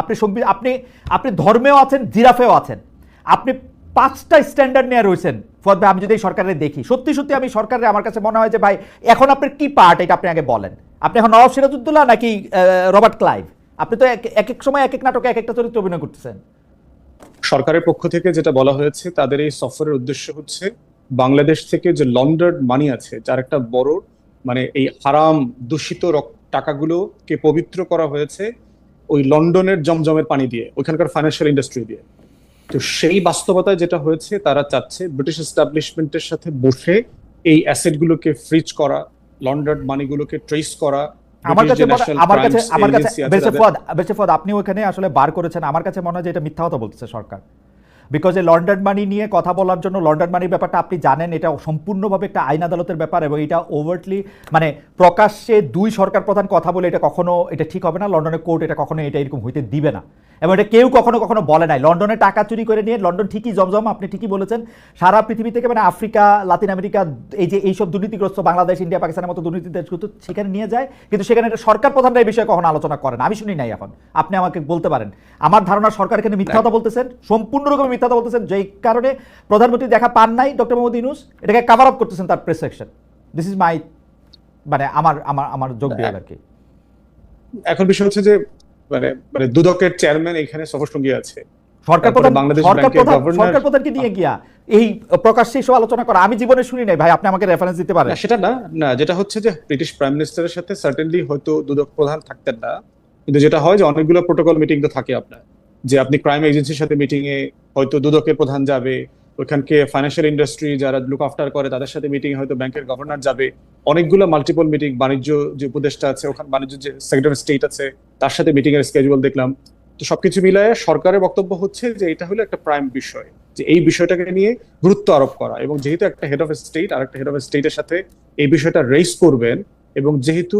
আপনি সংবি আপনি আপনি ধর্মেও আছেন, জিরাফেও আছেন। আপনি পাঁচটা স্ট্যান্ডার্ড নিয়ে রয়েছেন। ফর ভাই, আমি যদি এই সরকারে দেখি, সত্যি সত্যি আমি সরকারের আমার কাছে মনে হয় যে ভাই, এখন আপনার কি পার্ট এটা আপনি আগে বলেন। আপনি এখন নবাব সিরাজউদ্দৌলা নাকি রবার্ট ক্লাইভ? আপনি তো এক এক সময় এক এক নাটকে এক একটা চরিত্র অভিনয় করতেছেন। সরকারের পক্ষ থেকে যেটা বলা হয়েছে, তাদের এই সফরের উদ্দেশ্য হচ্ছে বাংলাদেশ থেকে যে লন্ডার্ড মানি আছে, যার একটা বড় মানে এই হারাম দূষিত টাকাগুলোকে পবিত্র করা হয়েছে ওই লন্ডনের জমজমের পানি দিয়ে ওইখানকার ফাইন্যান্সিয়াল ইন্ডাস্ট্রি দিয়ে। তো সেই বাস্তবতায় যেটা হয়েছে তারা চাচ্ছে ব্রিটিশ এস্টাবলিশমেন্টের সাথে বসে এই অ্যাসেটগুলোকে ফ্রিজ করা লন্ডার্ড মানিগুলোকে ট্রেস করা আমার কাছে আমার কাছে আমার কাছে ফদ ফদ আপনি ওখানে আসলে বার করেছেন। আমার কাছে মনে হয় যে এটা মিথ্যা কথা বলতেছে সরকার। বিকজ এই লন্ডন মানি নিয়ে কথা বলার জন্য লন্ডন মানির ব্যাপারটা আপনি জানেন এটা সম্পূর্ণভাবে একটা আইন আদালতের ব্যাপার এবং এটা ওভারটলি মানে প্রকাশ্যে দুই সরকার প্রধান কথা বলে এটা কখনো এটা ঠিক হবে না লন্ডনের কোর্ট এটা কখনো এটা এরকম হইতে দিবে না। এবং এটা কেউ কখনো কখনো বলে নাই। লন্ডনে টাকা চুরি করে নিয়ে লন্ডন ঠিকই জমজম আপনি ঠিকই বলেছেন। সারা পৃথিবী থেকে মানে আফ্রিকা লাতিন আমেরিকা এই যে এইসব দুর্নীতিগ্রস্ত বাংলাদেশ ইন্ডিয়া পাকিস্তানের মতো দুর্নীতি দেশগুলো সেখানে নিয়ে যায়। কিন্তু সেখানে এটা সরকার প্রধানরা এই বিষয়ে কখনো আলোচনা করেন আমি শুনি নাই এখন। আপনি আমাকে বলতে পারেন। আমার ধারণা সরকার এখানে মিথ্যা কথা বলতেছেন সম্পূর্ণ রকমের মিথ্যা বলতেছেন যেই কারণে প্রধানমন্ত্রী দেখা পান নাই ডক্টর মোহাম্মদ ইউনুস এটাকে কাভার আপ করতেছেন তার press section this is my মানে আমার আমার আমার যোগ বিয়োগ আর কি। এখন বিষয় হচ্ছে যে মানে মানে দুদকের চেয়ারম্যান এখানে সফর সঙ্গী আছে। সরকার প্রধান বাংলাদেশ সরকার প্রধান সরকার প্রধানকে নিয়ে গিয়া এই প্রকাশ্যে এসব আলোচনা করা আমি জীবনে শুনি নাই ভাই আপনি আমাকে রেফারেন্স দিতে পারেন। সেটা না না যেটা হচ্ছে যে ব্রিটিশ প্রাইম মিনিস্টারের সাথে সার্টেনলি হয়তো দুদক প্রধান থাকতেন না। কিন্তু যেটা হয় যে অনেকগুলো প্রোটোকল মিটিং তো থাকে আপনার। যে আপনি ক্রাইম এজেন্সির সাথে মিটিং এ হয়তো দুদকের প্রধান যাবে ওখানকে ফাইন্যান্সিয়াল ইন্ডাস্ট্রি যারা লুক আফটার করে, তাদের সাথে মিটিং হয়তো ব্যাংকের গভর্নর যাবে। অনেকগুলো মাল্টিপল মিটিং বাণিজ্য যে উপদেষ্টা আছে, ওখানে, বাণিজ্য যে সেক্রেটারি স্টেট আছে, তার সাথে মিটিং এর স্কেজুয়াল দেখলাম। তো সবকিছু মিলায় সরকারের বক্তব্য হচ্ছে যে এটা হলো একটা প্রাইম বিষয়, যে এই বিষয়টাকে নিয়ে গুরুত্ব আরোপ করা। এবং যেহেতু একটা হেড অফ স্টেট আর একটা হেড অফ স্টেটের সাথে এই বিষয়টা রেস করবেন, এবং যেহেতু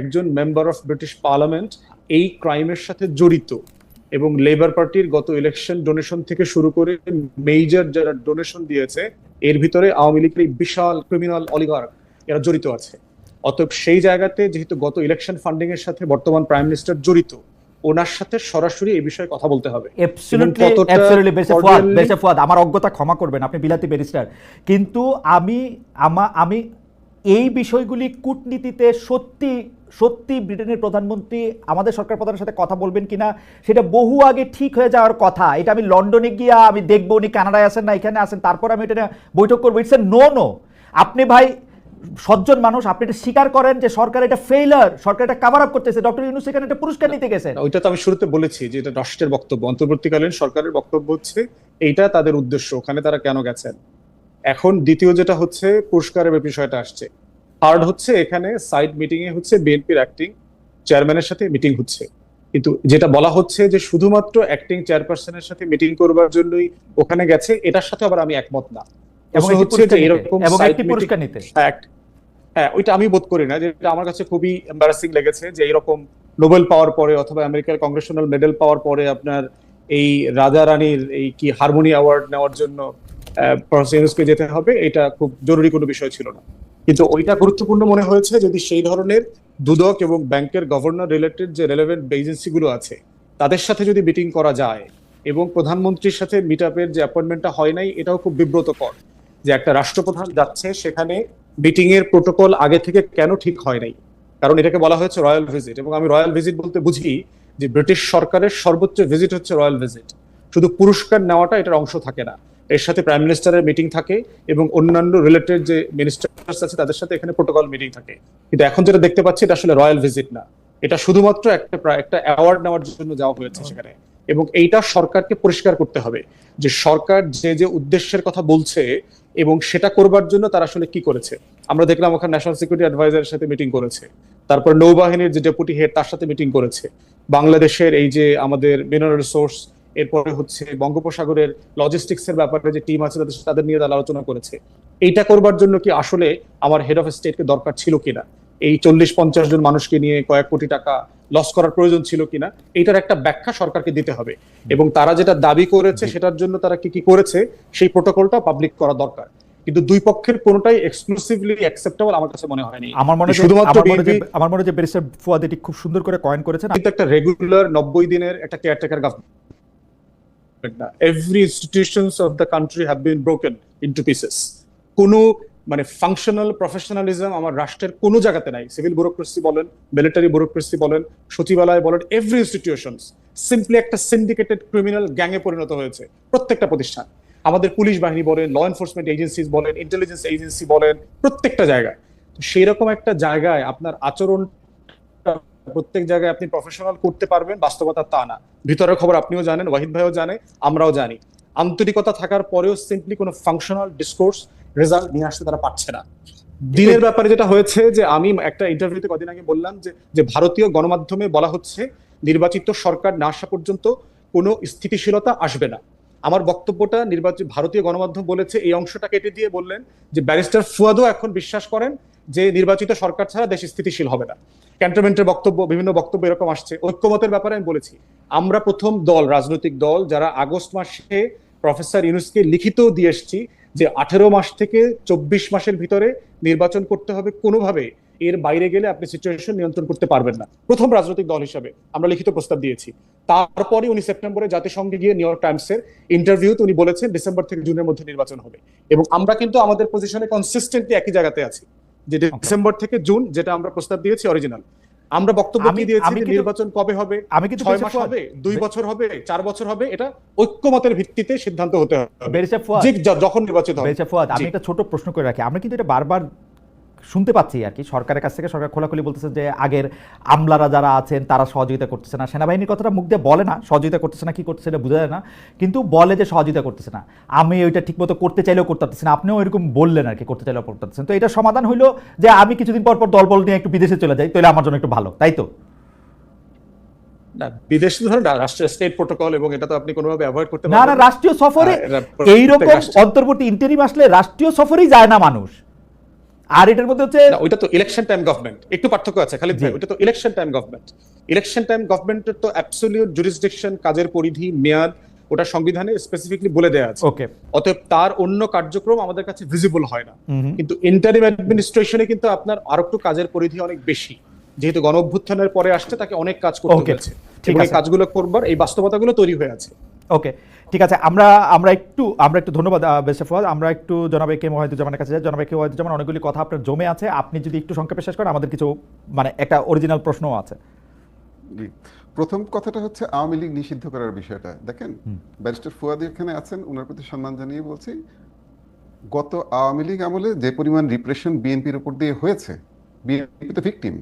একজন মেম্বার অফ ব্রিটিশ পার্লামেন্ট এই ক্রাইমের সাথে জড়িত এবং লেবার পার্টির গত ইলেকশন ডোনেশন থেকে শুরু করে মেজর যারা ডোনেশন দিয়েছে এর ভিতরে আওয়ামী লীগের বিশাল ক্রিমিনাল অলিগার এরা জড়িত আছে। অতএব সেই জায়গাতে যেহেতু গত ইলেকশন ফান্ডিং এর সাথে বর্তমান প্রাইম মিনিস্টার জড়িত ওনার সাথে সরাসরি এই বিষয়ে কথা বলতে হবে। আমার অজ্ঞতা ক্ষমা করবেন আপনি বিলাতি ব্যারিস্টার। কিন্তু আমি আমি এই বিষয়গুলি কূটনীতিতে সত্যি সত্যি ব্রিটেনের প্রধানমন্ত্রী আমাদের সরকার প্রধানের সাথে কথা বলবেন কিনা সেটা বহু আগে ঠিক হয়ে যাওয়ার কথা। এটা আমি লন্ডনে গিয়া আমি দেখব উনি কানাডায় আছেন না এখানে আসেন তারপর আমি এটা বৈঠক করব। ইটস এ নো নো আপনি ভাই সজ্জন মানুষ আপনি এটা স্বীকার করেন যে সরকার এটা ফেইলার সরকার এটা কাভার আপ করতেছে। ডক্টর ইউনুস এখানে একটা পুরস্কার নিতে গেছেন ওইটা তো আমি শুরুতে বলেছি যে এটা রাষ্ট্রের বক্তব্য। অন্তর্বর্তীকালীন সরকারের বক্তব্য হচ্ছে এইটা তাদের উদ্দেশ্য ওখানে তারা কেন গেছেন? এখন দ্বিতীয় যেটা হচ্ছে পুরস্কারের বিষয়টা আসছে। থার্ড হচ্ছে এখানে সাইড মিটিং এ হচ্ছে বিএনপির অ্যাক্টিং চেয়ারম্যানের সাথে মিটিং হচ্ছে। কিন্তু যেটা বলা হচ্ছে যে শুধুমাত্র অ্যাক্টিং চেয়ারপারসনের সাথে মিটিং করবার জন্যই ওখানে গেছে এটার সাথে আবার আমি একমত না। এবং হচ্ছে যে এরকম. হ্যাঁ ওইটা আমি বোধ করি না যেটা আমার কাছে খুবই এম্বারাসিং লেগেছে যে এরকম নোবেল পাওয়ার পরে অথবা আমেরিকার কংগ্রেশনাল মেডেল পাওয়ার পরে আপনার এই রাজা রানীর এই কি হারমোনি অ্যাওয়ার্ড নেওয়ার জন্য প্রফেসর যেতে হবে এটা খুব জরুরি কোনো বিষয় ছিল না। কিন্তু ওইটা গুরুত্বপূর্ণ মনে হয়েছে যদি সেই ধরনের দুদক এবং ব্যাংকের গভর্নর রিলেটেড যে রেলেভেন্ট এজেন্সিগুলো আছে, তাদের সাথে যদি মিটিং করা যায় এবং প্রধানমন্ত্রীর সাথে মিট আপের যে অ্যাপয়েন্টমেন্টটা হয় নাই, এটাও খুব বিব্রতকর যে একটা রাষ্ট্রপ্রধান যাচ্ছে সেখানে মিটিং এর প্রোটোকল আগে থেকে কেন ঠিক হয় নাই? কারণ এটাকে বলা হয়েছে রয়্যাল ভিজিট এবং আমি রয়্যাল ভিজিট বলতে বুঝি যে ব্রিটিশ সরকারের সর্বোচ্চ ভিজিট হচ্ছে রয়্যাল ভিজিট শুধু পুরস্কার নেওয়াটা এটার অংশ থাকে না। এর সাথে প্রাইম মিনিস্টারের মিটিং থাকে এবং অন্যান্য রিলেটেড যে মিনিস্টার্স আছে তাদের সাথে এখানে প্রোটোকল মিটিং থাকে। কিন্তু এখন যেটা দেখতে পাচ্ছি এটা আসলে রয়্যাল ভিজিট না। এটা শুধুমাত্র একটা একটা অ্যাওয়ার্ড নেওয়ার জন্য যাওয়া হয়েছে সেখানে। এবং এইটা সরকারকে পরিষ্কার করতে হবে যে সরকার যে যে উদ্দেশ্যের কথা বলছে এবং সেটা করবার জন্য তারা আসলে কি করেছে। আমরা দেখলাম ওখানে ন্যাশনাল সিকিউরিটি অ্যাডভাইজারের সাথে মিটিং করেছে। তারপর নৌবাহিনীর যে ডেপুটি হেড তার সাথে মিটিং করেছে। বাংলাদেশের এই যে আমাদের মিনারেল রিসোর্স এরপরে হচ্ছে বঙ্গোপসাগরের লজিস্টিক্স এর ব্যাপারে যে টিম আছে তাদের তাদের নিয়ে তারা আলোচনা করেছে। এইটা করবার জন্য কি আসলে আমার হেড অফ স্টেটকে দরকার ছিল কিনা? এই চল্লিশ পঞ্চাশ জন মানুষকে নিয়ে কয়েক কোটি টাকা লস করার প্রয়োজন ছিল কিনা? এইটার একটা ব্যাখ্যা সরকারকে দিতে হবে। এবং তারা যেটা দাবি করেছে সেটার জন্য তারা কি কি করেছে সেই প্রোটোকলটা পাবলিক করা দরকার। কিন্তু দুই পক্ষের কোনোটাই এক্সক্লুসিভলি অ্যাকসেপ্টেবল আমার কাছে মনে হয়নি। আমার মনে শুধুমাত্র আমার মনে হয় যে ব্যারিস্টার ফুয়াদ এটি খুব সুন্দর করে কয়েন করেছেন কিন্তু একটা রেগুলার নব্বই দিনের একটা caretaker government every institutions of the country have been broken into pieces কোনো মানে ফাংশনাল প্রফেশনালিজম আমার রাষ্ট্রের কোনো জায়গাতে নাই। সিভিল ব্যুরোক্রেসি বলেন মিলিটারি ব্যুরোক্রেসি বলেন, সচিবালয় বলেন এভরি ইনস্টিটিউশনস সিম্পলি একটা সিন্ডিকেটেড ক্রিমিনাল গ্যাংয়ে পরিণত হয়েছে প্রত্যেকটা প্রতিষ্ঠান। আমাদের পুলিশ বাহিনী বলেন ল এনফোর্সমেন্ট এজেন্সিজ বলেন ইন্টেলিজেন্স এজেন্সি বলেন, প্রত্যেকটা জায়গায়। সেই রকম একটা জায়গায় আপনার আচরণ প্রত্যেক জায়গায় আপনি প্রফেশনাল করতে পারবেন, বাস্তবতা তা না। ভিতরের খবর আপনিও জানেন, ওয়াহিদ ভাইও জানে, আমরাও জানি। আন্তরিকতা থাকার পরেও সিম্পলি কোনো ফাংশনাল ডিসকোর্স রেজাল্ট নিয়ে আসতে তারা পারছে না। দিনের ব্যাপারে যেটা হয়েছে যে আমি একটা ইন্টারভিউতে কদিন আগে বললাম যে যে ভারতীয় গণমাধ্যমে বলা হচ্ছে, নির্বাচিত সরকার না আসা পর্যন্ত কোনো স্থিতিশীলতা আসবে না। আমার বক্তব্যটা নির্বাচিত ভারতীয় গণমাধ্যম বলেছে, এই অংশটা কেটে দিয়ে বললেন যে ব্যারিস্টার ফুয়াদও এখন বিশ্বাস করেন যে নির্বাচিত সরকার ছাড়া দেশ স্থিতিশীল হবে না। ক্যান্টনমেন্টের বক্তব্য, বিভিন্ন বক্তব্য এরকম আসছে। ঐক্যমতের ব্যাপারে আমি বলেছি। আমরা প্রথম দল, রাজনৈতিক দল, যারা আগস্ট মাসে প্রফেসর ইউনুসকে লিখিত দিয়ে এসেছি যে আঠেরো মাস থেকে চব্বিশ মাসের ভিতরে নির্বাচন করতে হবে, কোনোভাবে এর বাইরে গেলে আপনি সিচুয়েশন নিয়ন্ত্রণ করতে পারবেন না। প্রথম রাজনৈতিক দল হিসাবে আমরা লিখিত প্রস্তাব দিয়েছি। তারপরে উনি সেপ্টেম্বরে জাতিসংঘে গিয়ে নিউ ইয়র্ক টাইমসের ইন্টারভিউতে উনি বলেছেন, ডিসেম্বর থেকে জুনের মধ্যে নির্বাচন হবে। এবং আমরা কিন্তু আমাদের পজিশনে কনসিস্টেন্টলি একই জায়গাতে আছি। যে ডিসেম্বর থেকে জুন যেটা আমরা প্রস্তাব দিয়েছি অরিজিনাল আমরা বক্তব্য কি দিয়েছি নির্বাচন কবে হবে? আমি কিন্তু ছয় মাস হবে? দুই বছর হবে? চার বছর হবে? এটা ঐক্যমতের ভিত্তিতে সিদ্ধান্ত হতে হবে। যখন নির্বাচিত হবে। আমি একটা ছোট প্রশ্ন করে রাখি। আমরা কিন্তু এটা বারবার শুনতে পাচ্ছি আর কি। সরকারের কাছ থেকে সরকার খোলাখুলি বলতেছে যে আগের আমলারা যারা আছেন তারা সহযোগিতা করতেছে না। সেনাবাহিনীর কথাটা মুখ দিয়ে বলে না সহযোগিতা করতেছে না কি করতেছে এটা বোঝা যায় না। কিন্তু বলে যে সহযোগিতা করতেছে না। আমি ওইটা ঠিকমতো করতে চাইলেও করতে পারতেছি না আপনিও এরকম বললেন আর কি করতে চাইলেও করতে পারতেছেন তো এটা সমাধান হইল যে আমি কিছুদিন পর পর দলবল নিয়ে একটু বিদেশে চলে যাই তাহলে আমার জন্য একটু ভালো তাই তো? না বিদেশি ধরেন না, রাষ্ট্রের স্টেট প্রোটোকল এবং এটা তো আপনি কোনোভাবে অ্যাভয়েড করতে না না রাষ্ট্রীয় সফরে আহ, এইরকম অন্তর্বর্তী ইন্টারিম আসলে রাষ্ট্রীয় সফরেই যায় না মানুষ। আর এটার মধ্যে হচ্ছে ওইটা তো ইলেকশন টাইম গভর্নমেন্ট একটু পার্থক্য আছে খালি জি। ওইটা তো election time government election time গভর্নমেন্টের তো অ্যাবসলিউট জুরিসডিকশন কাজের পরিধি মেয়াদ ওটা সংবিধানে স্পেসিফিকলি বলে দেওয়া আছে। ওকে অতএব তার অন্য কার্যক্রম আমাদের কাছে ভিজিবল হয় না। কিন্তু ইন্টারিম অ্যাডমিনিস্ট্রেশনে কিন্তু আপনার আরও একটু কাজের পরিধি অনেক বেশি। যেহেতু গণ অভ্যুত্থানের পরে আসছে তাকে অনেক কাজ করতে হয়েছে। ঠিক এই আছে। কাজগুলো করবার এই বাস্তবতাগুলো তৈরি হয়ে আছে। ওকে ঠিক আছে আমরা আমরা একটু আমরা একটু ধন্যবাদ বেশে ফওয়াদ আমরা একটু জনাবে কে মহিদুজ্জামানের কাছে যাই। জনাবে কে মহিদুজ্জামান অনেকগুলি কথা আপনার জমে আছে আপনি যদি একটু সংক্ষেপে শেষ করেন আমাদের কিছু মানে একটা অরিজিনাল প্রশ্নও আছে। জি প্রথম কথাটা হচ্ছে আওয়ামী লীগ নিষিদ্ধ করার বিষয়টা। দেখেন ব্যারিস্টার ফুয়াদি এখানে আছেন ওনার প্রতি সম্মান জানিয়ে বলছি গত আওয়ামী লীগ আমলে যে পরিমাণ রিপ্রেশন বিএনপির উপর দিয়ে হয়েছে বিএনপি তো ভিকটিম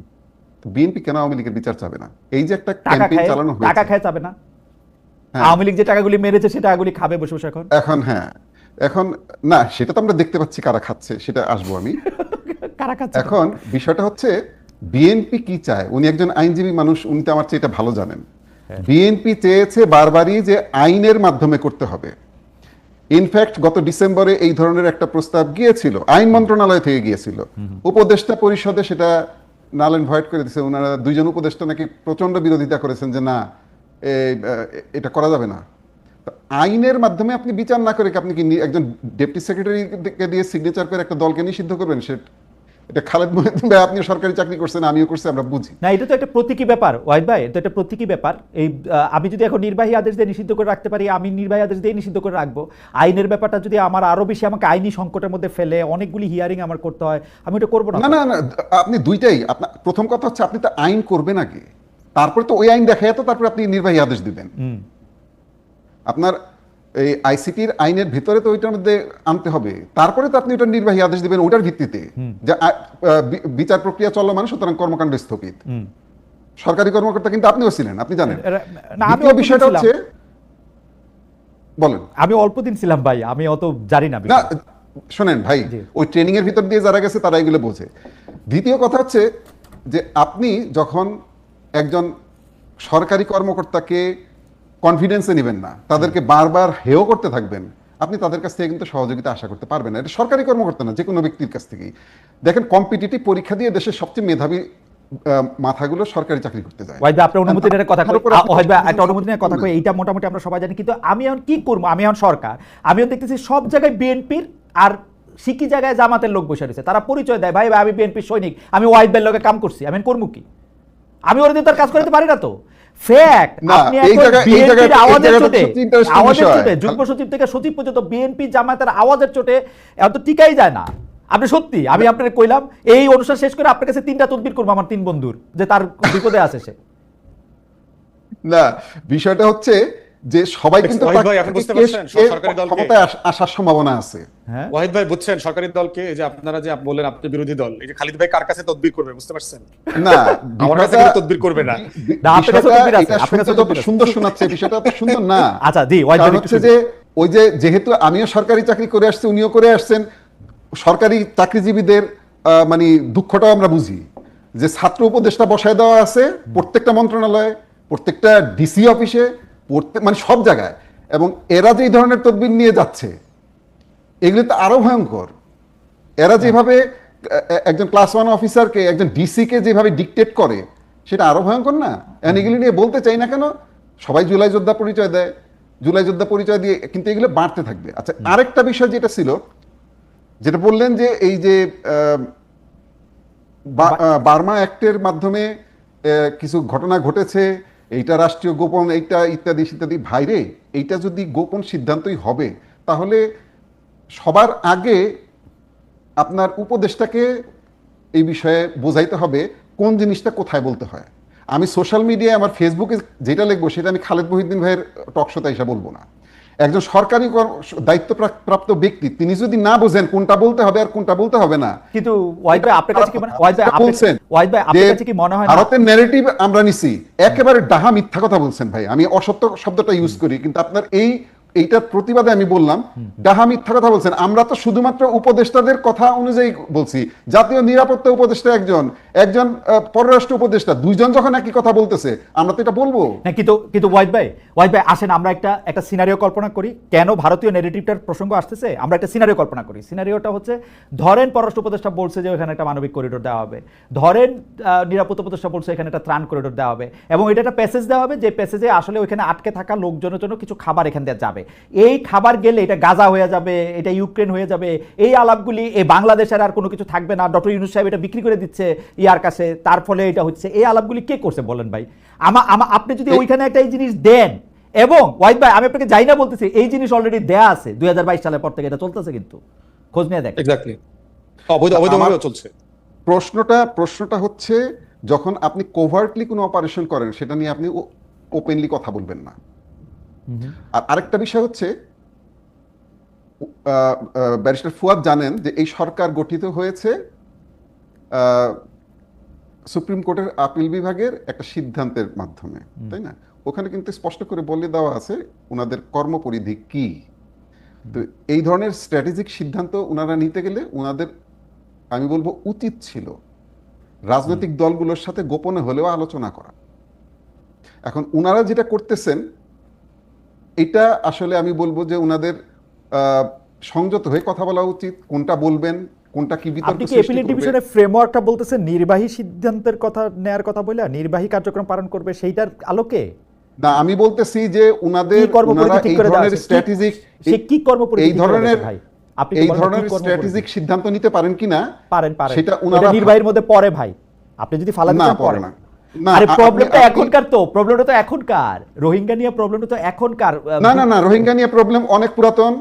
বিএনপি কেন আওয়ামী লীগের বিচার চাবে না? এই যে একটা ক্যাম্পেইন চালানো টাকা খায় যাবে না। আওয়ামী লীগ যে টাকাগুলি মেরেছে সে টাকাগুলি খাবে বসে বসে এখন? এখন হ্যাঁ। এখন না সেটা তো আমরা দেখতে পাচ্ছি কারা খাচ্ছে সেটা আসব আমি। কারা খাচ্ছে? এখন বিষয়টা হচ্ছে বিএনপি কি চায়? উনি একজন আইনজীবী মানুষ উনি তো আমার চেয়ে এটা ভালো জানেন। বিএনপি চেয়েছে বারবারই যে আইনের মাধ্যমে করতে হবে। ইনফ্যাক্ট গত ডিসেম্বরে এই ধরনের একটা প্রস্তাব গিয়েছিল আইন মন্ত্রণালয় থেকে গিয়েছিল। উপদেষ্টা পরিষদে সেটা নাল এন্ড ভয়েড করে দিয়েছে ওনারা দুইজন উপদেষ্টা নাকি প্রচণ্ড বিরোধিতা করেছেন যে না এটা করা যাবে না। আইনের মাধ্যমে আপনি বিচার না করে কি আপনি কি একজন ডেপুটি সেক্রেটারিকে দিয়ে সিগনেচার করে একটা দলকে নিষিদ্ধ করবেন? সে এটা খালেদ মহিউদ্দিন ভাই আপনিও সরকারি চাকরি করছেন আমিও করছি আমরা বুঝি। না এটা তো একটা প্রতীকী ব্যাপার ওয়াইদ ভাই এটা একটা প্রতীকী ব্যাপার। এই আমি যদি এখন নির্বাহী আদেশ দিয়ে নিষিদ্ধ করে রাখতে পারি আমি নির্বাহী আদেশ দিয়ে নিষিদ্ধ করে রাখব। আইনের ব্যাপারটা যদি আমার আরও বেশি আমাকে আইনি সংকটের মধ্যে ফেলে অনেকগুলি হিয়ারিং আমার করতে হয় আমি ওটা করব না না না না আপনি দুইটাই আপনার প্রথম কথা হচ্ছে আপনি তো আইন করবেন আগে। তারপরে তো ওই আইন দেখায় তো তারপরে আপনি নির্বাহী আদেশ দিবেন। আপনার এই আইসিটির আইনের ভিতরে তো ওইটার মধ্যে আনতে হবে। তারপরে তো আপনি ওটা নির্বাহী আদেশ দিবেন ওটার ভিত্তিতে। যে বিচার প্রক্রিয়া চলমান সুতরাং কর্মকাণ্ড স্থগিত। সরকারি কর্মকর্তা কিন্তু আপনিও ছিলেন আপনি জানেন। দ্বিতীয় বিষয়টা হচ্ছে বলেন। আমি অল্প দিন ছিলাম ভাই আমি অত জানি না না। শোনেন ভাই ওই ট্রেনিং এর ভিতর দিয়ে যারা গেছে তারা এগুলো বোঝে। দ্বিতীয় কথা হচ্ছে যে আপনি যখন একজন সরকারি কর্মকর্তাকে কনফিডেন্সে নেবেন না। তাদেরকে বারবার হেয় করতে থাকবেন। আপনি তাদের কাছ থেকে কিন্তু সহযোগিতা আশা করতে পারবেন না। এটা সরকারি কর্মকর্তা না যে কোনো ব্যক্তির কাছ থেকেই। দেখেন কম্পিটিটিভ পরীক্ষা দিয়ে দেশের সবচেয়ে মেধাবী মাথাগুলো সরকারি চাকরি করতে যায়। ওয়াহিদ ভাই আপনার অনুমতি নিয়ে কথা আপনি ওয়াহিদ একটা অনুমতি নিয়ে কথা কই এইটা মোটামুটি আমরা সবাই জানি কিন্তু আমি এখন কি করব? আমি এখন সরকার। আমি দেখতেছি সব জায়গায় বিএনপির আর সিকি জায়গায় জামাতের লোক বসে রয়েছে। তারা পরিচয় দেয় ভাই ভাই আমি বিএনপি সৈনিক আমি ওয়াইড বেল লোকে কাম করছি আমি করব কি? আমি ওর দিয়ে তার কাজ করতে পারি না তো। ফ্যাক্ট আপনি বিএনপির আওয়াজের চোটে আওয়াজের চোটে যুগ্ম সচিব থেকে সচিব পর্যন্ত বিএনপি জামাতের আওয়াজের চোটে এত টিকাই যায় না। আপনি সত্যি আমি আপনাকে কইলাম এই অনুষ্ঠান শেষ করে আপনার কাছে তিনটা তদবির করব আমার তিন বন্ধুর যে তার বিপদে আছে সে। না বিষয়টা হচ্ছে যে সবাই কিন্তু ক্ষমতায় আসার সম্ভাবনা আছে। হ্যাঁ? ওয়াহিদ ভাই বুঝছেন সরকারি দলকে যে আপনারা যে বললেন আপনি বিরোধী দল এই যে খালিদ ভাই কার কাছে তদবির করবে বুঝতে পারছেন? না আমার কাছে তদবির করবে না। সুন্দর শোনাচ্ছে বিষয়টা তো সুন্দর না। আচ্ছা, জি, ওয়াহিদ ভাই হচ্ছে যে ওই যে যেহেতু আমিও সরকারি চাকরি করে আসছি উনিও করে আসছেন সরকারি চাকরিজীবীদের আহ, মানে দুঃখটাও আমরা বুঝি। যে ছাত্র উপদেষ্টা বসায় দেওয়া আছে প্রত্যেকটা মন্ত্রণালয়ে প্রত্যেকটা ডিসি অফিসে প্রত্যেক মানে সব জায়গায়। এবং এরা যে ধরনের তদবির নিয়ে যাচ্ছে এগুলো তো আরও ভয়ঙ্কর। এরা যেভাবে এ- এ- একজন ক্লাস ওয়ান অফিসারকে একজন ডিসি কে যেভাবে ডিকটেট করে সেটা আরও ভয়ঙ্কর না? এগুলি নিয়ে বলতে চাই না কেন? সবাই জুলাই যোদ্ধা পরিচয় দেয়। জুলাই যোদ্ধা পরিচয় দিয়ে কিন্তু এগুলো বাড়তে থাকবে। আচ্ছা আরেকটা বিষয় যেটা ছিল যেটা বললেন যে এই যে বার্মা অ্যাক্টের মাধ্যমে কিছু ঘটনা ঘটেছে এইটা রাষ্ট্রীয় গোপন, এইটা ইত্যাদি ইত্যাদি ভাইরে এইটা যদি গোপন সিদ্ধান্তই হবে, তাহলে সবার আগে আপনার উপদেশটাকে এই বিষয়ে বোঝাইতে হবে, কোন জিনিসটা কোথায় বলতে হয়। আমি সোশ্যাল মিডিয়ায় আমার ফেসবুকে যেটা লিখব, সেটা আমি খালেদ মহিউদ্দিন ভাইয়ের টকশোতা এসে বলব না। একজন সরকারি কর- দায়িত্বপ্রাপ্ত ব্যক্তি তিনি যদি না বোঝেন কোনটা বলতে হবে আর কোনটা বলতে হবে না। কিন্তু ওয়াহিদ ভাই আপনার কাছে কি মনে ওয়াহিদ ভাই বলছেন ওয়াহিদ ভাই আপনার কাছে কি মনে হয় ভারতের ন্যারেটিভ আমরা নিছি একেবারে ডাহা মিথ্যা কথা বলছেন ভাই। আমি অসত্য শব্দটা ইউজ করি কিন্তু আপনার এই এইটার প্রতিবাদে আমি বললাম ডাহা মিথ্যা কথা বলছেন। আমরা তো শুধুমাত্র উপদেষ্টাদের কথা অনুযায়ী বলছি জাতীয় নিরাপত্তা উপদেষ্টা একজন একজন পররাষ্ট্র উপদেষ্টা, দুইজন যখন একই কথা বলতেছে, আমরা তো এটা বলব। না কিন্তু কিন্তু ওয়াহিদ ভাই ওয়াহিদ ভাই, আসেন, আমরা একটা একটা সিনারিও কল্পনা করি। কেন ভারতীয় নেগেটিভটার প্রসঙ্গ আসতেছে? আমরা একটা সিনারিও কল্পনা করি। সিনারিওটা হচ্ছে, ধরেন পররাষ্ট্র উপদেষ্টা বলছে যে ওখানে একটা মানবিক করিডোর দেওয়া হবে। ধরেন নিরাপত্তা উপদেষ্টা বলছে এখানে একটা ত্রাণ করিডোর দেওয়া হবে। এবং এটা একটা প্যাসেজ দেওয়া হবে, যে প্যাসেজে আসলে ওইখানে আটকে থাকা লোকজনের জন্য কিছু খাবার এখান দিয়ে যাবে। এই খাবার গেলে এটা গাজা হয়ে যাবে, এটা ইউক্রেন হয়ে যাবে। এই আলাপগুলি এই বাংলাদেশের আর কোনো কিছু থাকবে না। ডক্টর ইউনুস সাহেব এটা বিক্রি করে দিচ্ছে। ইয়ার কাছে তার ফলে এটা হচ্ছে। এই আলাপগুলি কে করছে বলেন ভাই? আমা আমা আপনি যদি ওইখানে একটা এই জিনিস দেন এবং ওয়াইদ ভাই আমি আপনাকে যাই না বলতেছি এই জিনিস অলরেডি দেয়া আছে দুই হাজার বাইশ সালের পর থেকে এটা চলতেছে কিন্তু। খোঁজ নিয়ে দেখ এক্স্যাক্টলি অবৈধ অবৈধভাবে চলছে। প্রশ্নটা প্রশ্নটা হচ্ছে যখন আপনি কোভার্টলি কোনো অপারেশন করেন সেটা নিয়ে আপনি ওপেনলি কথা বলবেন না। আর আরেকটা বিষয় হচ্ছে ব্যারিস্টার ফুয়াদ জানেন যে এই সরকার গঠিত হয়েছে আহ, সুপ্রিম কোর্টের আপিল বিভাগের একটা সিদ্ধান্তের মাধ্যমে তাই না? ওখানে কিন্তু স্পষ্ট করে বলে দেওয়া আছে ওনাদের কর্মপরিধি কি। তো এই ধরনের স্ট্র্যাটেজিক সিদ্ধান্ত ওনারা নিতে গেলে ওনাদের আমি বলব উচিত ছিল রাজনৈতিক দলগুলোর সাথে গোপনে হলেও আলোচনা করা। এখন ওনারা যেটা করতেছেন এটা আসলে আমি বলব যে ওনাদের আহ, সংযত হয়ে কথা বলা উচিত কোনটা বলবেন কোনটা কি বিতর্ক আপনি কি করবে। ডিভিশনের ফ্রেমওয়ার্কটা বলতেছেন নির্বাহী সিদ্ধান্তের কথা নেয়ার কথা বলে নির্বাহী কার্যক্রম পালন করবে সেইটার আলোকে? না আমি বলতেছি যে ওনারা ঠিক এই ধরনের স্ট্র্যাটেজিক সে কি কর্মপরিধি এই ধরনের ভাই? আপনি এই ধরনের স্ট্র্যাটেজিক সিদ্ধান্ত নিতে পারেন কিনা পারেন পারেন। সেটা ওনারা নির্বাহীর মধ্যে পড়ে ভাই। আপনি যদি ফালা না, দিতেন পড়ে। না, আরে প্রবলেমটা এখনকার তো প্রবলেমটা তো এখনকার। রোহিঙ্গা নিয়ে প্রবলেমটা তো এখনকার না না না রোহিঙ্গা নিয়ে প্রবলেম অনেক পুরাতন।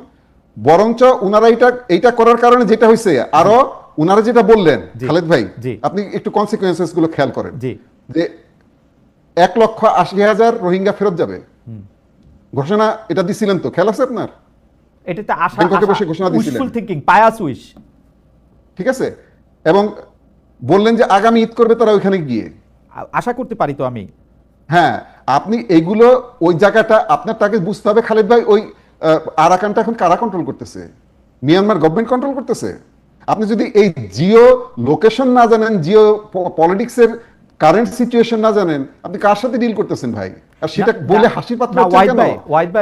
বরঞ্চ উনারা এটা এটা করার কারণে যেটা হয়েছে আরও উনারা যেটা বললেন খালেদ ভাই আপনি একটু কনসিকুয়েন্সেসগুলো খেয়াল করেন। যে এক লক্ষ আশি হাজার রোহিঙ্গা ফেরত যাবে। ঘোষণা এটা দিছিলেন তো খেয়াল আছে আপনার? এটাতে আশা বসে ঘোষণা দিয়েছিলেন। থিংকিং পায়াস উইশ ঠিক আছে? এবং বললেন যে আগামী ঈদ করবে তারা ওইখানে গিয়ে। আশা করতে পারি তো আমি। হ্যাঁ আপনি এইগুলো ওই জায়গাটা আপনার তাকে বুঝতে হবে খালেদ ভাই ওই আরাকানটা এখন কারা কন্ট্রোল করতেছে? মিয়ানমার গভর্নমেন্ট কন্ট্রোল করতেছে? আপনি যদি এই জিও লোকেশন না জানেন জিও পলিটিক্সের কারেন্ট সিচুয়েশন না জানেন আপনি কার সাথে ডিল করতেছেন ভাই? আর সেটা বলে হাসির পাত্র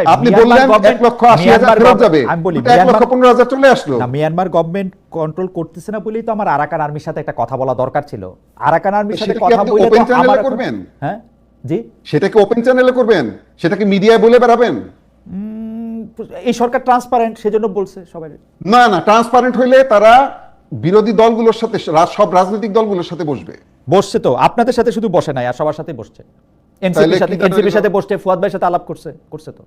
আপনি বললেন এক লক্ষ আশি হাজার ফেরত যাবে। এক লক্ষ পনেরো হাজার চলে আসলো। মিয়ানমার গভর্নমেন্ট কন্ট্রোল করতেছে না বলেই তো আমার আরাকান আর্মির সাথে একটা কথা বলা দরকার ছিল। আরাকান আর্মির সাথে কথা বলে আমার এখন- করবেন? হ্যাঁ? জি? সেটাকে ওপেন চ্যানেলে করবেন? সেটাকে মিডিয়ায় বলে বেড়াবেন? উম, এই সরকার ট্রান্সপারেন্ট সেজন্য বলছে সবাই। না না ট্রান্সপারেন্ট হইলে তারা বিরোধী দলগুলোর সাথে সব রাজনৈতিক দলগুলোর সাথে বসবে। বসছে তো আপনাদের সাথে শুধু বসে নাই আর সবার সাথে বসছে। এনসিপির সাথে এনসিপির সাথে বসছে ফুয়াদ ভাইয়ের সাথে আলাপ করছে করছে তো।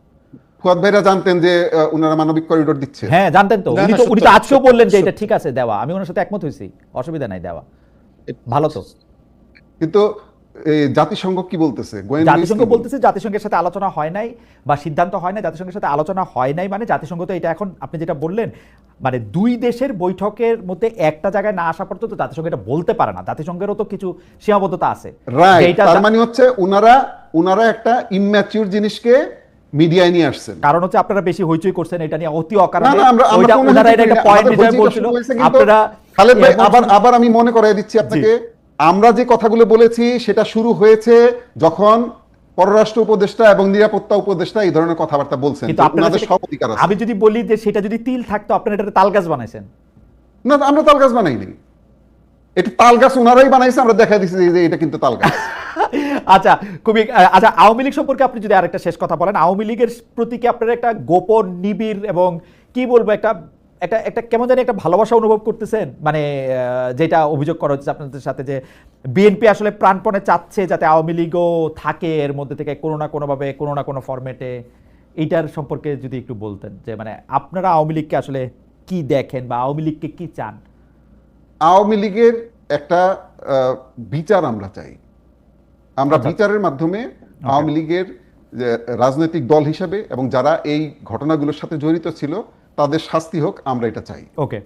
ফুয়াদ ভাইরা জানতেন যে ওনারা মানবিক করিডোর দিচ্ছে। হ্যাঁ জানতেন তো। উনি তো উনি তো আজকেও বললেন যে এটা ঠিক আছে দেওয়া। আমি ওনার সাথে একমত হয়েছি অসুবিধা নাই দেওয়া। ভালো তো। কিন্তু জাতিসংঘ কি বলতেছে? জাতিসংঘ বলতেছে জাতিসংঘের সাথে আলোচনা হয় নাই বা সিদ্ধান্ত হয় নাই জাতিসংঘের সাথে আলোচনা হয় নাই মানে জাতিসংঘ তো এটা এখন আপনি যেটা বললেন মানে দুই দেশের বৈঠকের মধ্যে একটা জায়গায় না আসা পর্যন্ত জাতিসংঘ এটা বলতে পারে না। জাতিসংঘেরও তো কিছু সীমাবদ্ধতা আছে। তার মানে হচ্ছে উনারা উনারা একটা ইম্যাচিউর জিনিসকে মিডিয়ায় নিয়ে আসছেন। কারণ হচ্ছে আপনারা বেশি হইচই করছেন এটা নিয়ে অতি না অকারণে না ওনারা এটা একটা পয়েন্ট হিসেবে বলছিল। আপনারা খালেদ ভাই আবার আবার আমি মনে করাই দিচ্ছি আপনাকে আমরা যে কথাগুলো বলেছি সেটা শুরু হয়েছে যখন পররাষ্ট্র উপদেষ্টা এবং নিরাপত্তা উপদেষ্টা এই ধরনের কথাবার্তা বলছেন। কিন্তু সেটা- সব অধিকার আছে। আমি যদি বলি যে সেটা যদি তিল থাকতো আপনারা এটা তাল গাছ বানাইছেন। না আমরা তাল গাছ বানাইনি। এটা তাল গাছ ওনারাই বানাইছে আমরা দেখা দিচ্ছি যে এটা কিন্তু তাল গাছ আচ্ছা খুবই আচ্ছা আওয়ামী লীগ সম্পর্কে আপনি যদি আরেকটা শেষ কথা বলেন আওয়ামী লীগের প্রতি কি আপনার একটা গোপন নিবিড় এবং কি বলব একটা একটা একটা কেমন জানি একটা ভালোবাসা অনুভব করতেছেন? মানে যেটা অভিযোগ করা হচ্ছে আপনাদের সাথে যে বিএনপি আসলে প্রাণপণে চাচ্ছে যাতে আওয়ামী লীগও থাকে এর মধ্যে থেকে কোনো না কোনোভাবে কোনো না কোনো ফরম্যাটে এইটার সম্পর্কে যদি একটু বলতেন যে মানে আপনারা আওয়ামী লীগকে আসলে কি দেখেন বা আওয়ামী লীগকে কি চান? আওয়ামী লীগের একটা বিচার আমরা চাই। আমরা আচ্ছা। বিচারের মাধ্যমে আওয়ামী লীগের যে রাজনৈতিক দল হিসাবে এবং যারা এই ঘটনাগুলোর সাথে জড়িত ছিল তাদের শাস্তি হোক, আমরা এটা চাই। ওকে।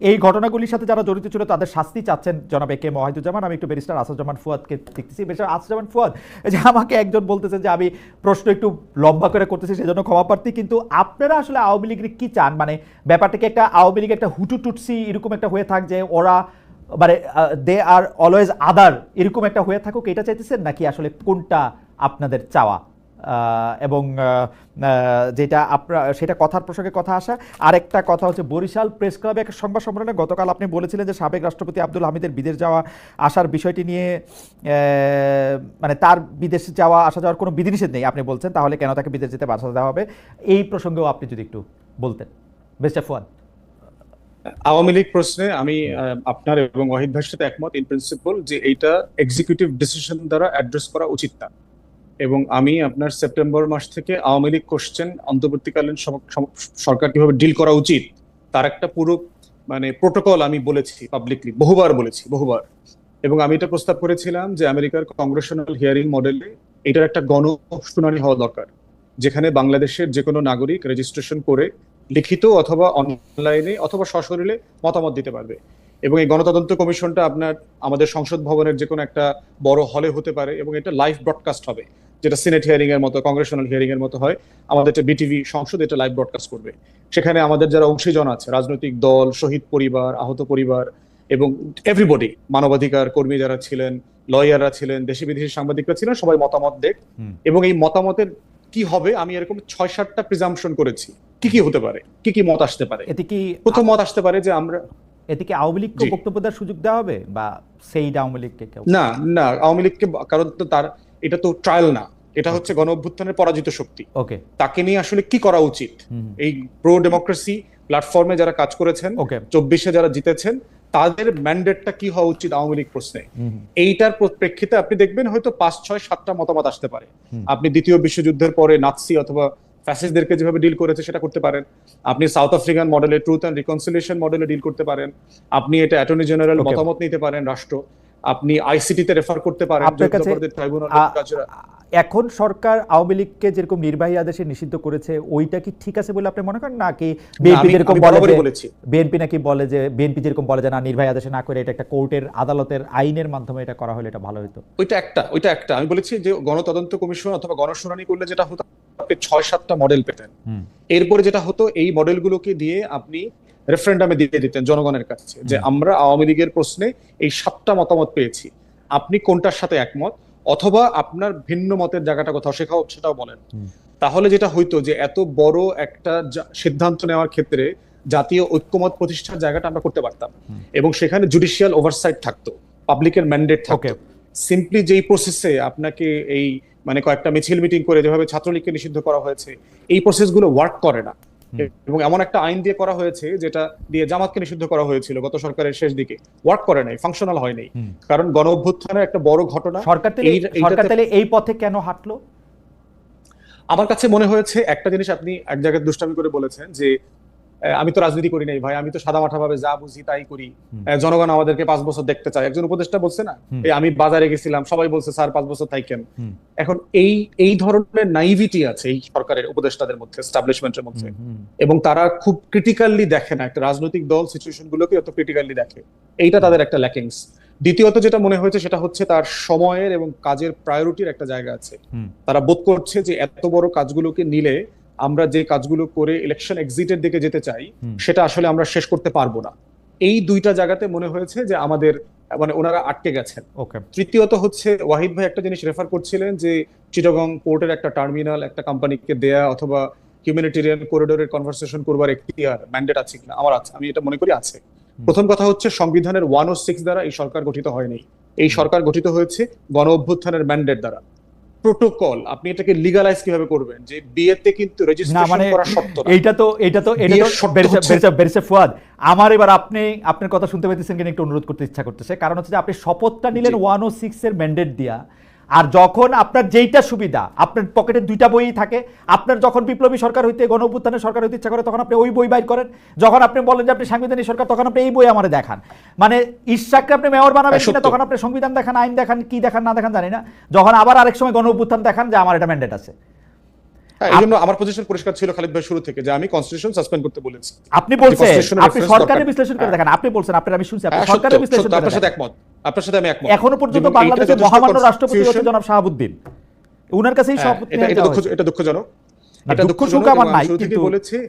এই ঘটনাগুলির সাথে যারা জড়িত ছিল, তাদের শাস্তি চাচ্ছেন জনাব এ কে মহিদুজ্জামান আমি একটু ব্যারিস্টার আসাদুজ্জামান ফুয়াদকে দেখতেছি। ব্যারিস্টার আসাদুজ্জামান ফুয়াদ যে আমাকে একজন বলতেছে যে আমি প্রশ্ন একটু লম্বা করে করতেছি, সেজন্য ক্ষমা প্রার্থী, কিন্তু আপনারা আসলে আওয়ামী লীগের কী চান? মানে ব্যাপারটাকে একটা আওয়ামী লীগ একটা হুটু টুটসি এরকম একটা হয়ে থাক যে ওরা মানে দে আর অলওয়েজ আদার এরকম একটা হয়ে থাকুক, এটা চাইতেছেন? নাকি আসলে কোনটা আপনাদের চাওয়া? এবং যেটা আপনার সেটা কথার প্রসঙ্গে কথা আসা। আরেকটা কথা হচ্ছে বরিশাল প্রেস ক্লাবে এক সংবাদ সম্মেলনে গতকাল আপনি বলেছিলেন যে সাবেক রাষ্ট্রপতি আব্দুল হামিদের বিদেশ যাওয়া, আসার বিষয়টি নিয়ে মানে তার বিদেশ যাওয়া, আসা যাওয়ার কোনো বিধিনিষেধ নেই। আপনি বলছেন, তাহলে কেন তাকে বিদেশ যেতে বাধা দেওয়া হবে? এই প্রসঙ্গেও আপনি যদি একটু বলতেন। বেস্ট ফুয়াদ। আওয়ামী লীগ প্রশ্নে আমি আপনার এবং ওয়াহিদ ভাইয়ের সাথে একমত ইন প্রিন্সিপাল যে এইটা এক্সিকিউটিভ ডিসিশন দ্বারা অ্যাড্রেস করা উচিত না। এবং আমি আপনার সেপ্টেম্বর মাস থেকে আওয়ামী লীগ কোশ্চেন অন্তর্বর্তীকালীন সরকার কীভাবে ডিল করা উচিত, তার একটা পুরো মানে প্রোটোকল আমি বলেছি পাবলিকলি বহুবার বলেছি, বহুবার। এবং আমি এটা প্রস্তাব করেছিলাম যে আমেরিকার কংগ্রেশনাল হিয়ারিং মডেলে এটার একটা গণ শুনানি হওয়া দরকার, যেখানে বাংলাদেশের যে কোনো নাগরিক রেজিস্ট্রেশন করে লিখিত অথবা অনলাইনে অথবা সশরীরে মতামত দিতে পারবে। এবং এই গণতদন্ত কমিশনটা আপনার আমাদের সংসদ ভবনের যে কোনো একটা বড় হলে হতে পারে এবং এটা লাইভ ব্রডকাস্ট হবে। যেটা সিনেট হিয়ারিং এর মতো কংগ্রেশনাল হিয়ারিং এর মতো হয় আমাদের এটা বিটিভি সংসদ এটা লাইভ ব্রডকাস্ট করবে। সেখানে আমাদের যারা অংশীজন আছে রাজনৈতিক দল শহীদ পরিবার আহত পরিবার এবং এভরিবডি মানবাধিকার কর্মী যারা ছিলেন লয়াররা ছিলেন দেশি বিদেশি সাংবাদিকরা ছিলেন সবাই মতামত দেখ। এবং এই মতামতের কি হবে আমি এরকম ছয় সাতটা প্রিজাম্পশন করেছি। কি কি হতে পারে? কি কি মত আসতে পারে? এতে কি প্রথম মত আসতে পারে যে আমরা এতে কি আওয়ামী লীগকে বক্তব্য দেওয়ার সুযোগ দেওয়া হবে? বা সেই আওয়ামী লীগকে না না আওয়ামী লীগকে কারণ তো তার এটা তো ট্রায়াল না। এটা হচ্ছে গণ অভ্যুত্থানের পরাজিত শক্তি। ওকে তাকে নিয়ে আসলে কি করা উচিত? এই প্রো ডেমোক্রেসি প্ল্যাটফর্মে যারা কাজ করেছেন চব্বিশে যারা জিতেছেন তাদের ম্যান্ডেটটা কি হওয়া উচিত আওয়ামী লীগ প্রশ্নে? এইটার প্রেক্ষিতে আপনি দেখবেন হয়তো পাঁচ ছয় সাতটা মতামত আসতে পারে। আপনি দ্বিতীয় বিশ্বযুদ্ধের পরে নাৎসি অথবা ফ্যাসিস্টদেরকে যেভাবে ডিল করেছে সেটা করতে পারেন। আপনি সাউথ আফ্রিকান মডেলে ট্রুথ অ্যান্ড রিকনসিলিয়েশন মডেলে ডিল করতে পারেন। আপনি এটা অ্যাটর্নি জেনারেল মতামত নিতে পারেন রাষ্ট্র। আপনি আইসিটি তে রেফার করতে পারেন আপনার কাছে এখন সরকার আওয়ামী লীগকে যেরকম নির্বাহী আদেশে নিষিদ্ধ করেছে ওইটা কি ঠিক আছে বলে আপনি মনে করেন? নাকি বিএনপি যেরকম বলে যে। বিএনপি নাকি বলে যে বিএনপি যেরকম বলে যে না নির্বাহী আদেশে না করে এটা একটা কোর্টের আদালতের আইনের মাধ্যমে এটা করা হলে এটা ভালো হতো ওইটা একটা ওইটা একটা। আমি বলেছি যে গণতদন্ত কমিশন অথবা গণশুনানি করলে যেটা হতো আপনি ছয় সাতটা মডেল পেতেন। এরপরে যেটা হতো এই মডেলগুলোকে দিয়ে আপনি রেফারেন্ডামে দিয়ে দিতেন জনগণের কাছে যে আমরা আওয়ামী লীগের প্রশ্নে এই সাতটা মতামত পেয়েছি। আপনি কোনটার সাথে একমত? অথবা আপনার ভিন্ন মতের জায়গাটা কোথাও শেখাও সেটাও বলেন। তাহলে যেটা হইতো যে এত বড় একটা সিদ্ধান্ত নেওয়ার ক্ষেত্রে জাতীয় ঐক্যমত প্রতিষ্ঠার জায়গাটা আমরা করতে পারতাম। এবং সেখানে জুডিশিয়াল ওভারসাইট থাকতো পাবলিকের ম্যান্ডেট থাকতো। ওকে সিম্পলি যেই প্রসেসে আপনাকে এই মানে কয়েকটা মিছিল মিটিং করে যেভাবে ছাত্রলীগকে নিষিদ্ধ করা হয়েছে এই প্রসেসগুলো ওয়ার্ক করে না। এবং এমন একটা আইন দিয়ে করা হয়েছে যেটা দিয়ে জামাতকে নিষিদ্ধ করা হয়েছিল গত সরকারের শেষ দিকে। ওয়ার্ক করে নাই ফাংশনাল হয় নাই। কারণ গণ অভ্যুত্থানের একটা বড় ঘটনা সরকার এই- সরকার তাহলে এই পথে কেন হাঁটলো? আমার কাছে মনে হয়েছে একটা জিনিস আপনি এক জায়গায় দুষ্টামি করে বলেছেন যে আমি তো রাজনীতি করি নাই ভাই আমি তো সাদা মাঠা ভাবে যা বুঝি তাই করি। জনগণ আমাদেরকে পাঁচ বছর দেখতে চায়। একজন উপদেষ্টা বলছে না এই আমি বাজারে গেছিলাম সবাই বলছে স্যার পাঁচ বছর থাইকেন। এখন এই এই ধরনের নাইভিটি আছে এই সরকারের উপদেষ্টাদের মধ্যে এস্টাবলিশমেন্টের মধ্যে। এবং তারা খুব ক্রিটিক্যালি দেখে না একটা রাজনৈতিক দল সিচুয়েশন গুলোকে অত ক্রিটিক্যালি দেখে। এইটা তাদের একটা ল্যাকিংস দ্বিতীয়ত যেটা মনে হয়েছে সেটা হচ্ছে তার সময়ের এবং কাজের প্রায়োরিটির একটা জায়গা আছে। তারা বোধ করছে যে এত বড় কাজগুলোকে নিলে আমরা যে কাজগুলো করে ইলেকশন এক্সিটের দিকে যেতে চাই সেটা আসলে আমরা শেষ করতে পারব না। এই দুইটা জায়গাতে মনে হয়েছে যে আমাদের মানে ওনারা আটকে গেছেন। ওকে। তৃতীয়ত হচ্ছে ওয়াহিদ ভাই একটা জিনিস রেফার করছিলেন যে চিটাগং পোর্টের একটা টার্মিনাল একটা কোম্পানিকে দেয়া অথবা হিউম্যানিটেরিয়ান করিডোরের কনভারসেশন করবার এখতিয়ার ম্যান্ডেট আছে কিনা আমার আছে আমি এটা মনে করি আছে। প্রথম কথা হচ্ছে সংবিধানের ওয়ান ও সিক্স দ্বারা এই সরকার গঠিত হয়নি। এই সরকার গঠিত হয়েছে গণ অভ্যুত্থানের ম্যান্ডেট দ্বারা। প্রোটোকল আপনি এটাকে লিগালাইজ কীভাবে করবেন যে বিয়েতে কিন্তু রেজিস্ট্রেশন মানে করা শর্ত না। এইটা তো এইটা তো এটা তো বেরিসে- ফুয়াদ আমার এবার আপনি আপনার কথা শুনতে পেতেছেন কিনা একটু অনুরোধ করতে ইচ্ছা করতেছে কারণ হচ্ছে যে আপনি শপথটা নিলেন জি। ওয়ান ও সিক্স এর ম্যান্ডেট দিয়া আর যখন আপনার যেইটা সুবিধা আপনার পকেটে দুইটা বই থাকে আপনার যখন বিপ্লবী সরকার হইতে গণ সরকার হইতে ইচ্ছা করে তখন আপনি ওই বই বাইর করেন। যখন আপনি বলেন যে আপনি সাংবিধানিক সরকার তখন আপনি এই বই আমারে দেখান। মানে ইশাককে আপনি মেয়র বানাবেন কিনা তখন আপনি সংবিধান দেখান আইন দেখান কি দেখান না দেখান জানি না। যখন আবার আরেক সময় গণ দেখান যে আমার এটা ম্যান্ডেট আছে। এই জন্য আমার পজিশন পরিষ্কার ছিল খালিদ ভাই শুরু থেকে যে আমি কনস্টিটিউশন সাসপেন্ড করতে বলেছি। আপনি বলছেন আপনি সরকারের বিশ্লেষণ করে হ্যাঁ। দেখেন আপনি বলছেন আপনার আমি শুনছি আপনি হ্যাঁ, সরকারের বিশ্লেষণ করে আপনার সাথে দেখেন। একমত। আপনার সাথে আমি একমত। এখনও পর্যন্ত বাংলাদেশের মহামান্য রাষ্ট্রপতি হচ্ছে জনাব শাহাবুদ্দিন। উনার কাছেই হ্যাঁ, শপথ এটা দুঃখ এটা দুঃখজনক। এটা দুঃখ দুঃখজনক সুখ আমার নাই, কিন্তু- বলেছি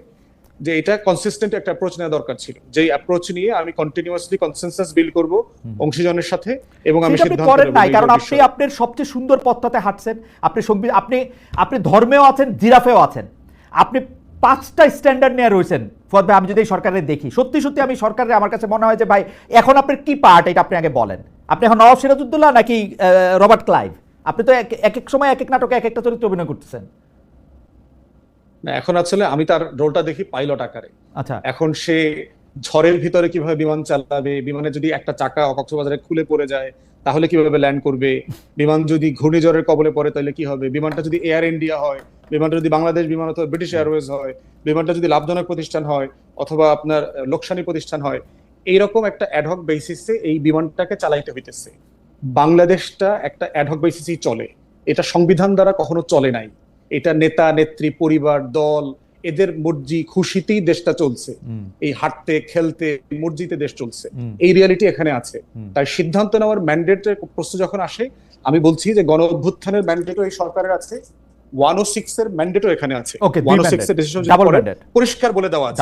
যে এটা কনসিস্টেন্ট একটা অ্যাপ্রোচ নেওয়া দরকার ছিল। যেই অ্যাপ্রোচ নিয়ে আমি কন্টিনিউয়াসলি কনসেনসাস বিল্ড করব অংশীজনের সাথে এবং আমি সিদ্ধান্ত করেন নাই কারণ আপনি আপনার সবচেয়ে সুন্দর পথটাতে হাঁটছেন। আপনি আপনি আপনি ধর্মেও আছেন জিরাফেও আছেন। আপনি পাঁচটা স্ট্যান্ডার্ড নিয়ে রয়েছেন। ফর আমি যদি এই সরকারের দেখি সত্যি সত্যি আমি সরকারের আমার কাছে মনে হয় যে ভাই এখন আপনার কি পার্ট এটা আপনি আগে বলেন। আপনি এখন নবাব সিরাজউদ্দৌলা নাকি রবার্ট ক্লাইভ? আপনি তো এক এক এক সময় এক এক নাটকে এক একটা চরিত্র অভিনয় করতেছেন। না, এখন আসলে আমি তার রোলটা দেখি পাইলট আকারে। আচ্ছা। এখন সে ঝড়ের ভিতরে কীভাবে বিমান চালাবে বিমানে যদি একটা চাকা কক্সবাজারে খুলে পড়ে যায় তাহলে কীভাবে ল্যান্ড করবে? বিমান যদি ঘূর্ণিঝড়ের কবলে পড়ে তাহলে কি হবে? বিমানটা যদি এয়ার ইন্ডিয়া হয় বিমানটা যদি বাংলাদেশ বিমান অথবা ব্রিটিশ এয়ারওয়েজ হয় বিমানটা যদি লাভজনক প্রতিষ্ঠান হয় অথবা আপনার লোকসানি প্রতিষ্ঠান হয় এইরকম একটা অ্যাডহক বেসিসে এই বিমানটাকে চালাইতে হইতেছে। বাংলাদেশটা একটা অ্যাডহক বেসিসেই চলে। এটা সংবিধান দ্বারা কখনো চলে নাই। এটা নেতা নেত্রী পরিবার দল এদের মর্জি খুশিতেই দেশটা চলছে। এই হাঁটতে খেলতে মর্জিতে দেশ চলছে। এই রিয়ালিটি এখানে আছে। তাই সিদ্ধান্ত নেওয়ার ম্যান্ডেটের প্রশ্ন যখন আসে আমি বলছি যে গণ অভ্যুত্থানের ম্যান্ডেটও এই সরকারের আছে। ওয়ান ও সিক্স এর ম্যান্ডেটও এখানে আছে। ওয়ান ও সিক্স এর ডিসিশন পরিষ্কার বলে দেওয়া আছে।